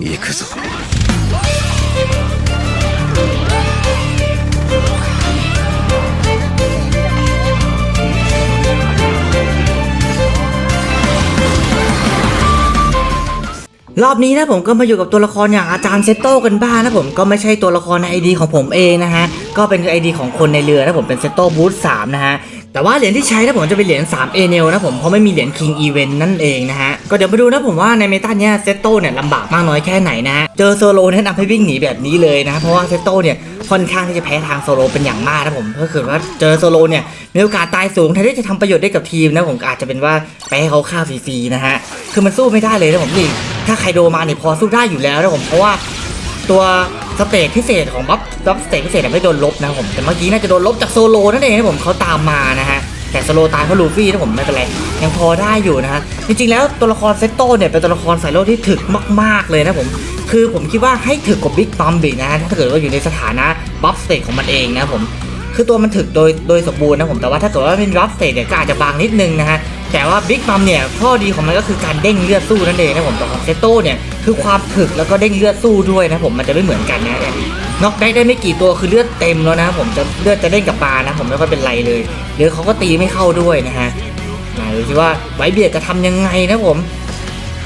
行くぞ รอบนี้นะผมก็มาอยู่กับตัวละครอย่างอาจารย์เซตโต้กันบ้างนะผมก็ไม่ใช่ตัวละครในไอดีของผมเองนะฮะก็เป็นไอดีของคนในเรือนะผมเป็นเซตโต้บูธ3นะฮะ แต่ว่าเหรียญที่ใช้นะผมจะเป็นเหรียญ3เอเนลนะผมเพราะไม่มีเหรียญคิงอีเวนนั่นเองนะฮะ ก็เดี๋ยวมาดูนะผมว่าในเมตาเนี้ยเซตโต้เนี่ยลำบากมากน้อยแค่ไหนนะฮะ เจอโซโลแนะนำให้วิ่งหนีแบบนี้เลยนะ เพราะว่าเซตโต้เนี่ยค่อนข้างที่จะแพ้ทางโซโลเป็นอย่างมากนะผมถ้าเกิดว่าเจอโซโลเนี่ยมีโอกาสตายสูงแทนที่จะทำประโยชน์ได้กับทีมนะผมอาจจะเป็นว่าไปให้เขาฆ่าฟรีๆนะฮะคือมันสู้ไม่ได้เลยนะผมนี่ถ้าไคโดมาเนี่ยพอสู้ได้อยู่แล้วนะผมเพราะว่าตัว สเตจพิเศษของบัฟบัฟสเตจพิเศษไม่โดนลบนะผมแต่เมื่อกี้น่าจะโดนลบจากโซโลนั่นเองนะผมเขาตามมานะฮะแต่โซโลตายเพราะลูฟี่นะผมไม่เป็นไรยังพอได้อยู่นะฮะจริงๆแล้วตัวละครเซตโตเนี่ยเป็นตัวละครสายโลกที่ถึกมาก ๆเลยนะผมคือผมคิดว่าให้ถึกกว่าบิ๊กบัมบีนะฮะถ้าเกิดว่าอยู่ในสถานะบัฟสเตจของมันเองนะผมคือตัวมันถึกโดยโดยสมบูรณ์นะผมแต่ว่าถ้าเกิดว่าเป็นรับสเตจเนี่ยก็อาจจะบางนิดนึงนะฮะแต่ว่าบิ๊กบัมเนี่ยข้อดีของมันก็คือการเด้งเลือดสู้นั่นเองนะผมแต่ของเซโต้เนี่ย คือความถึกแล้วก็เด้งเลือดสู้ด้วยนะผมมันจะไม่เหมือนกันนะน็อกได้ได้ไม่กี่ตัวคือเลือดเต็มแล้วนะผมจะเลือดจะเด้งกับมานะ ผมไม่ค่อยเป็นไรเลยเดี๋ยวเขาก็ตีไม่เข้าด้วยนะฮะมาดูสิว่าไวเบียดจะทำยังไงนะผม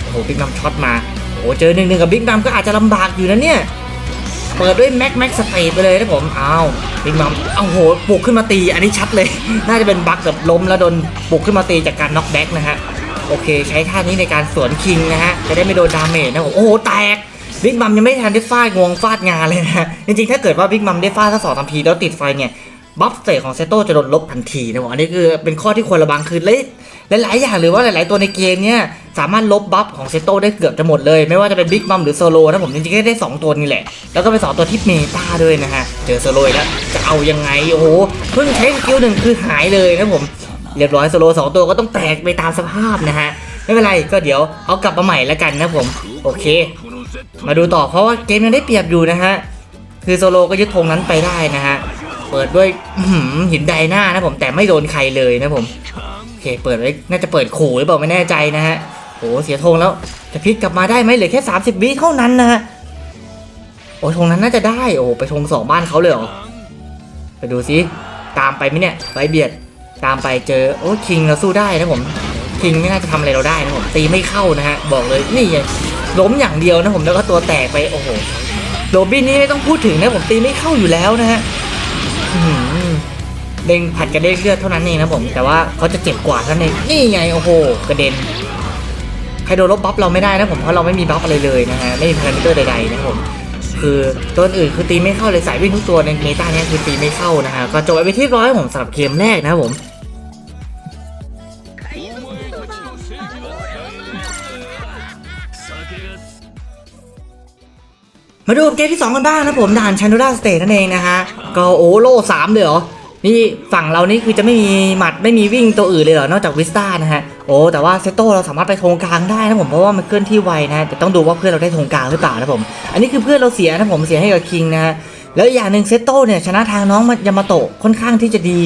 โอ้โหบิ๊กบัมช็อตมาโอ้โเจอหนึ่งหนึ่งกับบิ๊กบัมก็อาจจะลำบากอยู่นะเนี่ยเปิดด้วยแม็กแม็กสเตทไปเลยนะผมอ้าวบิ๊กมัมเอาโหปลุกขึ้นมาตี อันนี้ชัดเลย น่าจะเป็นบั๊กแบบล้มแล้วโดนปลุกขึ้นมาตีจากการน็อกแบ็กนะฮะ โอเค ใช้ท่านี้ในการสวนคิงนะฮะ จะได้ไม่โดนดาเมจนะผมโอ้โห แตกบิ๊กมัมยังไม่ทันได้ฟาดงวงฟาดงานเลยนะจริงๆ ถ้าเกิดว่าบิ๊กมัมได้ฟาดทั้งสองทันทีแล้วติดไฟเนี่ยบัฟเตะของเซโต้จะโดนลบทันทีนะผมอันนี้คือเป็นข้อที่ควรระวังคือหลายหลายๆอย่างหรือว่าหลาย ๆ ตัวในเกมเนี่ยสามารถลบบัฟของเซโต้ได้เกือบจะหมดเลย ไม่ว่าจะเป็นบิ๊กมัมหรือโซโลนะผมจริงๆก็ได้ 2 ตัวนี่แหละ แล้วก็เป็น 2 ตัวที่เมตาด้วยนะฮะ เจอโซโลแล้วจะเอายังไง โอ้โห เพิ่งใช้สกิลหนึ่งคือหายเลยนะผม เรียบร้อยโซโลสองตัวก็ต้องแตกไปตามสภาพนะฮะ ไม่เป็นไรก็เดี๋ยวเอากลับมาใหม่แล้วกันนะผม โอเค มาดูต่อเพราะว่าเกมยังได้เปรียบอยู่นะฮะ คือโซโลก็ยึดธงนั้นไปได้นะฮะ เปิดด้วยหินไดหน้านะผมแต่ไม่โดนใครเลยนะผมโอเคเปิดไว้น่าจะเปิดขู่หรือเปล่าไม่แน่ใจนะฮะโหเสียธงแล้วจะพลิกกลับมาได้ไหมเหลือแค่ 30วิเท่านั้นนะฮะโอ้ธงนั้นน่าจะได้โอ้ไปธงสองบ้านเขาเลยเหรอไปดูซิตามไปไหมเนี่ยไว้เบียด ตามไปเจอโอ้คิงเราสู้ได้นะผมคิงไม่น่าจะทำอะไรเราได้นะผมตีไม่เข้านะฮะบอกเลยนี่ไงล้มอย่างเดียวนะผมแล้วก็ตัวแตกไปโอ้โหโรบินนี่ไม่ต้องพูดถึงนะผมตีไม่เข้าอยู่แล้วนะฮะเด้งผัดกระเด้งเลือดเท่านั้นเองนะผม แต่ว่าเขาจะเจ็บกว่าเท่านั้นเองนี่ไงโอ้โหกระเด็นใครโดนลบบัฟเราไม่ได้นะผมเพราะเราไม่มีบัฟอะไรเลยนะฮะไม่มีพารามิเตอร์ใดๆนะผมคือตัวอื่นคือตีไม่เข้าเลยสายวิ่งทุกตัวในเมตาเนี้ยคือตีไม่เข้านะฮะก็จบไปที่ร้อยผมสำหรับเกมแรกนะผม มาดูเกมที่ 2 กันบ้างนะผมด่านชันดูราสเตทนั่นเองนะฮะก็โอโล่สามเลยเหรอนี่ฝั่งเรานี่คือจะไม่มีหมัดไม่มีวิ่งตัวอื่นเลยเหรอนอกจากวิสตานะฮะโอ้แต่ว่าเซโต้เราสามารถไปธงกลางได้นะผมเพราะว่ามันเคลื่อนที่ไวนะแต่ต้องดูว่าเพื่อนเราได้ธงกลางหรือเปล่านะผม อันนี้คือเพื่อนเราเสียนะผมเสียให้กับคิงนะฮะแล้วอย่างหนึ่งเซโต้เนี่ยชนะทางน้องยามาโตะค่อนข้างที่จะดี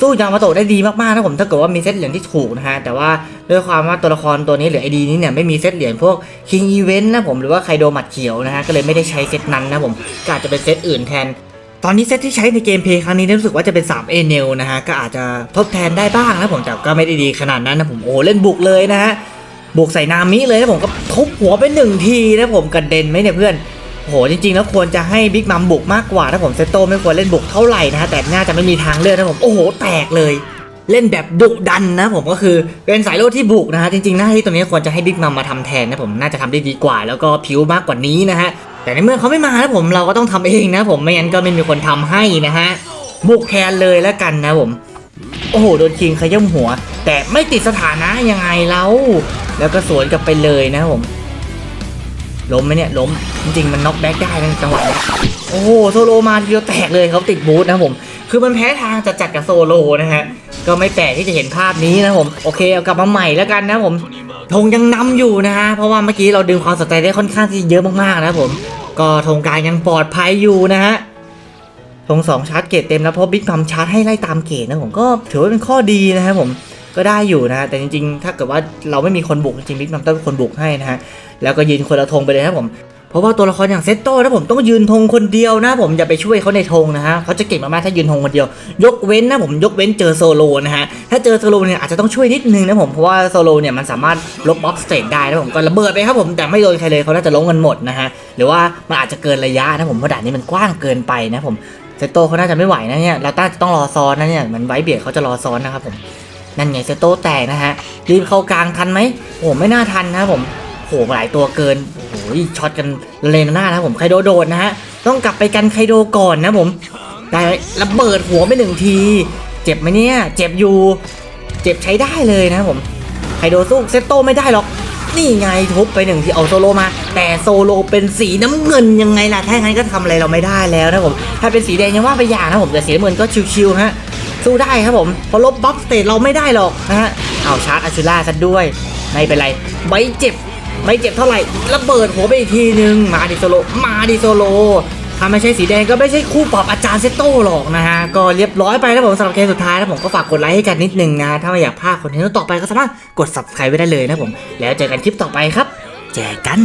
สู้ยามาโตะได้ดีมากๆนะผมถ้าเกิดว่ามีเซตเหรียญที่ถูกนะฮะแต่ว่าด้วยความว่าตัวละครตัวนี้หรือไอดีนี้เนี่ยไม่มีเซตเหรียญพวกคิงอีเวนต์นะผมหรือว่าไคโดหมัดเขียวนะฮะก็เลยไม่ได้ใช้เซตนั้นนะผมก็อาจจะเป็นเซตอื่นแทนตอนนี้เซตที่ใช้ในเกมเพย์ครั้งนี้รู้สึกว่าจะเป็น3เอเนลนะฮะ ก็อาจจะทดแทนได้บ้างนะผม แต่ก็ไม่ได้ดีขนาดนั้นนะผม โอ้ เล่นบุกเลยนะฮะ บุกใส่นามิเลยนะผมก็ทุบหัวไปหนึ่งทีนะผมกระเด็นไหมเนี่ยเพื่อน โหจริงๆแล้วควรจะให้บิ๊กมัมบุกมากกว่าถ้าผมเซตโตไม่ควรเล่นบุกเท่าไหร่นะฮะแต่น่าจะไม่มีทางเลือกนะผมโอ้โหแตกเลยเล่นแบบดุดันนะผมก็คือเป็นสายโลดที่บุกนะฮะจริงๆหน้าที่ตรงนี้ควรจะให้บิ๊กมัมมาทำแทนนะผมน่าจะทำได้ดีกว่า แล้วก็ผิวมากกว่านี้นะฮะแต่ในเมื่อเขาไม่มานะผมเราก็ต้องทำเองนะผมไม่งั้นก็ไม่มีคนทำให้นะฮะบุกแทนเลยแล้วกันนะผม โอ้โหโดนคิงขย่ำหัว แต่ไม่ติดสถานะยังไงแล้วแล้วก็สวนกลับไปเลยนะผม ล้มไหมเนี่ยล้มจริงๆมันน็อกแบ็กได้นะจังหวะนี้โอ้โหโซโลมาทีเดียวแตกเลยเขาติดบูทนะผม คือมันแพ้ทางจะจัดกับโซโลนะฮะก็ไม่แปลกที่จะเห็นภาพนี้นะผมโอเคเอากลับมาใหม่แล้วกันนะผมธงยังนำอยู่นะฮะเพราะว่าเมื่อกี้เราดึงความสนใจได้ค่อนข้างที่เยอะมากๆนะผม ก็ธงกลางยังปลอดภัยอยู่นะฮะธงสองชาร์จเกตเต็มแล้วเพราะบิ๊กมัมชาร์จให้ไล่ตามเกตนะผมก็ถือว่าเป็นข้อดีนะครับผม ก็ได้อยู่นะฮะแต่จริงๆ ถ้าเกิดว่าเราไม่มีคนบุกจริงๆบิ๊กมัมต้องเป็นคนบุกให้นะฮะแล้วก็ยืนคนละธงไปเลยนะครับผมเพราะว่าตัวละครอย่างเซตโต้นะผมต้องยืนธงคนเดียวนะผมอย่าไปช่วยเขาในธงนะฮะเขาจะเก่งมากๆถ้ายืนธงคนเดียว ยกเว้นนะผมยกเว้นเจอโซโลนะฮะถ้าเจอโซโลเนี่ยอาจจะต้องช่วยนิดนึงนะผมเพราะว่าโซโลเนี่ยมันสามารถลบบ็อกสเตทได้นะผมก็ระเบิดไปครับผมแต่ไม่โดนใครเลยเขาน่าจะล้มกันหมดนะฮะหรือว่ามันอาจจะเกินระยะนะผมเพราะด่านนี้มันกว้างเกินไปนะผมเซตโต้เขาน่าจะไม่ไหวนะเนี่ยเราต้าจะต้องรอซ้อนนะเนี่ยมันไว้เบียดเขาจะรอซ้อนนะครับผม นั่นไงเซโต้แตกนะฮะรีบเข้ากลางทันไหมโอ้ไม่น่าทันนะผมโหหลายตัวเกินโอ้โหช็อตกันเลนหน้านะผมไคโดโดดนะฮะต้องกลับไปกันไคโดก่อนนะผมได้ระเบิดหัวไปหนึ่งที เจ็บไหมเนี่ย เจ็บอยู่ เจ็บใช้ได้เลยนะผมไคโดสู้เซโต้ไม่ได้หรอกนี่ไงทุบไปหนึ่งทีเอาโซโลมา แต่โซโลเป็นสีน้ำเงินยังไงล่ะถ้าอย่างนั้นก็ทำอะไรเราไม่ได้แล้วนะผมถ้าเป็นสีแดงยังว่าไปอย่างนะผมแต่สีน้ำเงินก็ชิวๆฮะ สู้ได้ครับผมเพราะลบบัฟสเตทเราไม่ได้หรอกนะฮะเอาชาร์จอาชูล่าซะด้วยไม่เป็นไรไม่เจ็บไม่เจ็บเท่าไหร่ระเบิดหัวไปอีกทีนึงมาดิโซโลมาดิโซโลถ้าไม่ใช่สีแดงก็ไม่ใช่คู่ปรับอาจารย์เซโต้หรอกนะฮะ ก็เรียบร้อยไปแล้วผมสำหรับเคสสุดท้ายนะผมก็ฝากกดไลค์ให้กันนิดนึงนะ ถ้าไม่อยากพลาดคอนเทนต์ต่อไปก็สามารถกด subscribe ไว้ได้เลยนะผม แล้วเจอกันคลิปต่อไปครับเจอกัน